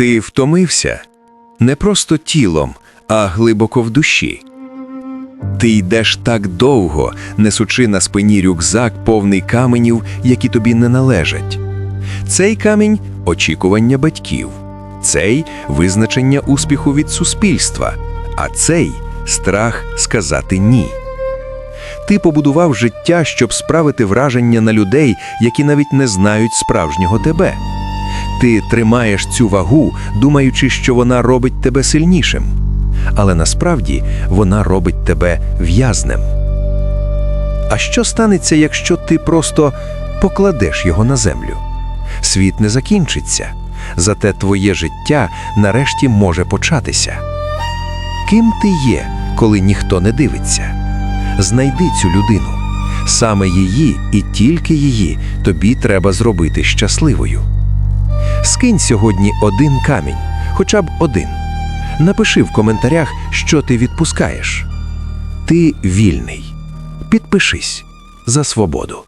Ти втомився не просто тілом, а глибоко в душі. Ти йдеш так довго, несучи на спині рюкзак, повний каменів, які тобі не належать. Цей камінь очікування батьків, цей визначення успіху від суспільства, а цей страх сказати ні. Ти побудував життя, щоб справити враження на людей, які навіть не знають справжнього тебе. Ти тримаєш цю вагу, думаючи, що вона робить тебе сильнішим. Але насправді вона робить тебе в'язнем. А що станеться, якщо ти просто покладеш його на землю? Світ не закінчиться, зате твоє життя нарешті може початися. Ким ти є, коли ніхто не дивиться? Знайди цю людину. Саме її і тільки її тобі треба зробити щасливою. Скинь сьогодні один камінь, хоча б один. Напиши в коментарях, що ти відпускаєш. Ти вільний. Підпишись за свободу.